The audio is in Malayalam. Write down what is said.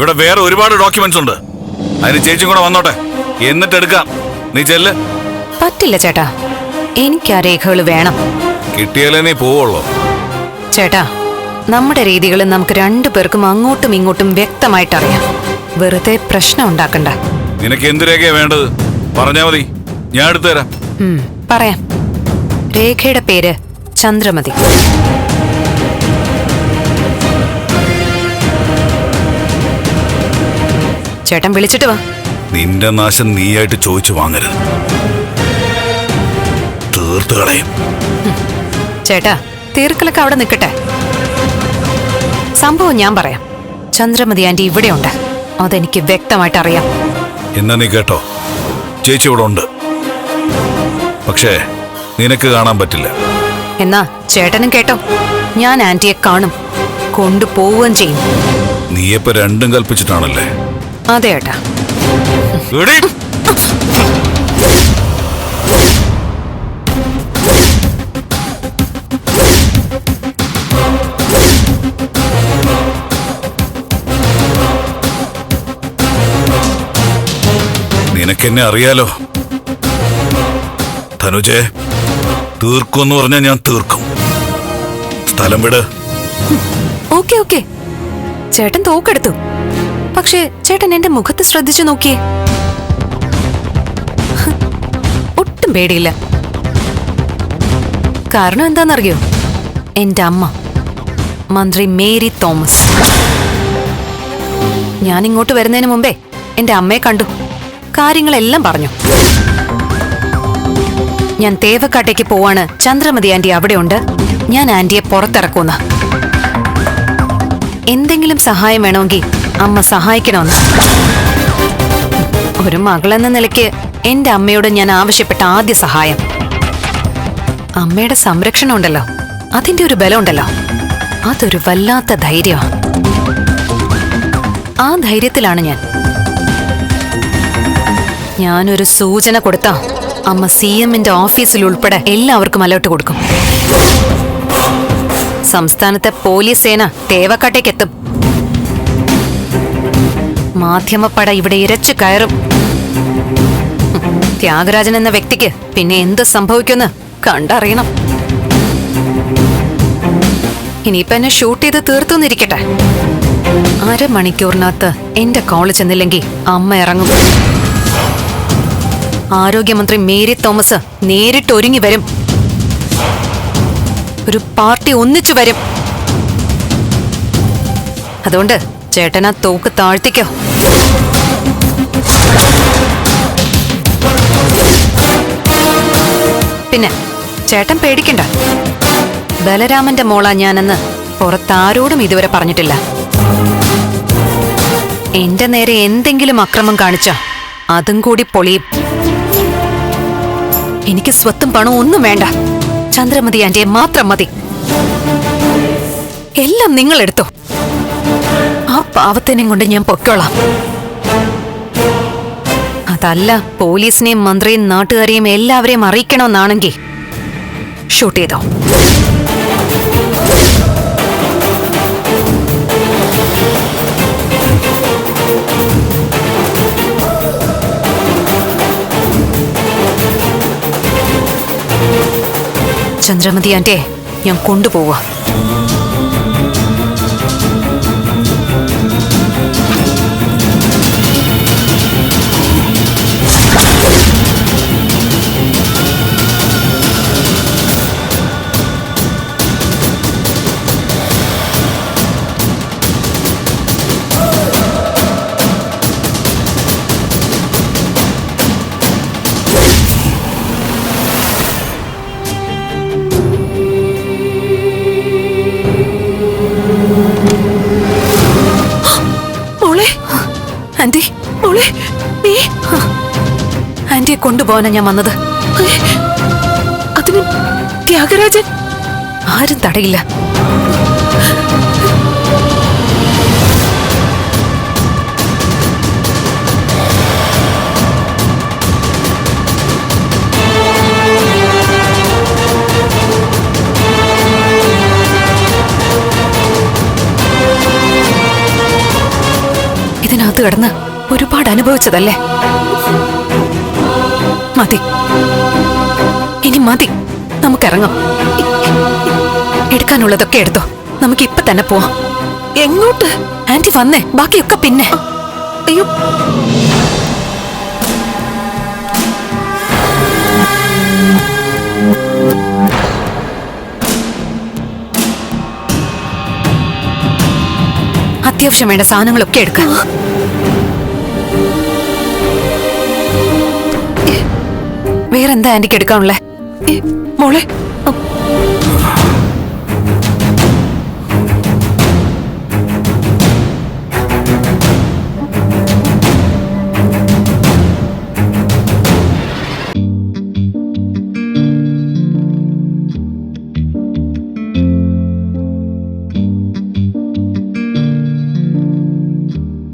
ഇവിടെ വേറെ ഒരുപാട് ഡോക്യുമെന്റ്സ് ഉണ്ട്. അതിന് ചേച്ചിയും കൂടെ വന്നോട്ടെ. എന്നിട്ട് എടുക്കാം. നീ ചെല്ല്. പറ്റില്ല ചേട്ടാ. എനിക്ക് ആ രേഖകൾ വേണം. കിട്ടിയാലേ നീ പോവുള്ളൂ. ചേട്ടാ നമ്മുടെ രീതികൾ നമുക്ക് രണ്ടു പേർക്കും അങ്ങോട്ടും ഇങ്ങോട്ടും വ്യക്തമായിട്ട് അറിയാം വെറുതെ പ്രശ്നം ഉണ്ടാക്കണ്ട. നിനക്ക് എന്ത് രേഖയാ വേണ്ടത്? പറഞ്ഞാ മതി. ഞാൻ എടുത്തു തരാം പറയാം. രേഖയുടെ പേര് ചന്ദ്രമതി. ചേട്ടൻ വിളിച്ചിട്ട് വാ. നിന്റെ നാശം നീയായിട്ട് ചോദിച്ചു വാങ്ങരുത്. തീർത്ത് കളയും. ചേട്ടാ തീർക്കലൊക്കെ അവിടെ നിൽക്കട്ടെ സംഭവം ഞാൻ പറയാം. ചന്ദ്രമതി ആന്റി ഇവിടെയുണ്ട്. അതെനിക്ക് വ്യക്തമായിട്ട് അറിയാം. എന്നാ നീ കേട്ടോ? ചേച്ചി ഇവിടെ ഉണ്ട്. പക്ഷേ നിനക്ക് കാണാൻ പറ്റില്ല. എന്നാ ചേട്ടനും കേട്ടോ. ഞാൻ ആന്റിയെ കാണും. കൊണ്ടുപോവുകയും ചെയ്യും. നീയപ്പോ രണ്ടും കൽപ്പിച്ചിട്ടാണല്ലേ? അതെ ഏട്ടാ! നിനക്കെന്നെ അറിയാലോ. ധനുജെ തീർക്കുമെന്ന് പറഞ്ഞാൽ ഞാൻ തീർക്കും. സ്ഥലം വിട്. Okay okay. ചേട്ടൻ തോക്കെടുത്തു. പക്ഷേ ചേട്ടൻ എന്റെ മുഖത്ത് ശ്രദ്ധിച്ചു നോക്കിയേ. ഒട്ടും പേടിയില്ല. കാരണം എന്താണെന്നറിയോ? എന്റെ അമ്മ മന്ത്രി മേരി തോമസ്. ഞാൻ ഇങ്ങോട്ട് വരുന്നതിന് മുമ്പേ എന്റെ അമ്മയെ കണ്ടു. കാര്യങ്ങളെല്ലാം പറഞ്ഞു. ഞാൻ തേവക്കാട്ടേക്ക് പോവാണ്. ചന്ദ്രമതി ആന്റി അവിടെയുണ്ട്. ഞാൻ ആന്റിയെ പുറത്തിറക്കുന്ന എന്തെങ്കിലും സഹായം വേണമെങ്കിൽ അമ്മ സഹായിക്കണമെന്ന്. ഒരു മകളെന്ന നിലയ്ക്ക് എന്റെ അമ്മയോട് ഞാൻ ആവശ്യപ്പെട്ട ആദ്യ സഹായം. അമ്മയുടെ സംരക്ഷണം ഉണ്ടല്ലോ. അതിന്റെ ഒരു ബലമുണ്ടല്ലോ അതൊരു വല്ലാത്ത ധൈര്യമാണ് ആ ധൈര്യത്തിലാണ് ഞാൻ. ഞാനൊരു സൂചന കൊടുത്താ അമ്മ സി എമ്മിന്റെ ഓഫീസിൽ ഉൾപ്പെടെ എല്ലാവർക്കും അലേർട്ട് കൊടുക്കും. സംസ്ഥാനത്തെ പോലീസ് സേന തേവക്കാട്ടേക്ക് എത്തും. മാധ്യമപ്പട ഇവിടെ ഇരച്ചു കയറും. ത്യാഗരാജൻ എന്ന വ്യക്തിക്ക് പിന്നെ എന്ത് സംഭവിക്കുമെന്ന് കണ്ടറിയണം. ഇനിയിപ്പ എന്നെ ഷൂട്ട് ചെയ്ത് തീർത്തുനിരിക്കട്ടെ. അരമണിക്കൂറിനകത്ത് എന്റെ കോൾ ചെന്നില്ലെങ്കിൽ അമ്മ ഇറങ്ങും. ആരോഗ്യമന്ത്രി മേരി തോമസ് നേരിട്ട് ഒരുങ്ങി വരും. ഒരു പാർട്ടി ഒന്നിച്ചു വരും. അതുകൊണ്ട് ചേട്ടൻ ആ തോക്ക് താഴ്ത്തിക്കോ. പിന്നെ ചേട്ടൻ പേടിക്കണ്ട. ബലരാമന്റെ മോളാ ഞാനെന്ന് പുറത്താരോടും ഇതുവരെ പറഞ്ഞിട്ടില്ല. എന്റെ നേരെ എന്തെങ്കിലും അക്രമം കാണിച്ച അതും കൂടി പൊളിയും. എനിക്ക് സ്വത്തും പണവും ഒന്നും വേണ്ട. ചന്ദ്രമതി ആന്റിയെ മാത്രം മതി. എല്ലാം ആ പാവത്തിനെയും കൊണ്ട് ഞാൻ പൊക്കോളാം അതല്ല പോലീസിനെയും മന്ത്രിയും നാട്ടുകാരെയും എല്ലാവരെയും അറിയിക്കണമെന്നാണെങ്കിൽ ഷൂട്ട് ചെയ്തോ. ചന്ദ്രമതി ആന്റിയെ ഞാൻ കൊണ്ടുപോവാ. കൊണ്ടുപോകാനാ ഞാൻ വന്നത്. അതിന് ത്യാഗരാജൻ? ആരും തടയില്ല. ഇതിനകത്ത് കിടന്ന് ഒരുപാട് അനുഭവിച്ചതല്ലേ? മതി. ഇനി മതി. നമുക്ക് നമുക്കിറങ്ങാം എടുക്കാനുള്ളതൊക്കെ എടുത്തോ. നമുക്ക് ഇപ്പൊ തന്നെ പോവാം. എങ്ങോട്ട്? ആന്റി വന്നേ. ബാക്കിയൊക്കെ പിന്നെ. അയ്യോ. അത്യാവശ്യം വേണ്ട സാധനങ്ങളൊക്കെ എടുക്കാം. വേറെന്താ ആന്റിക്ക് എടുക്കാനുള്ളേ? മോളെ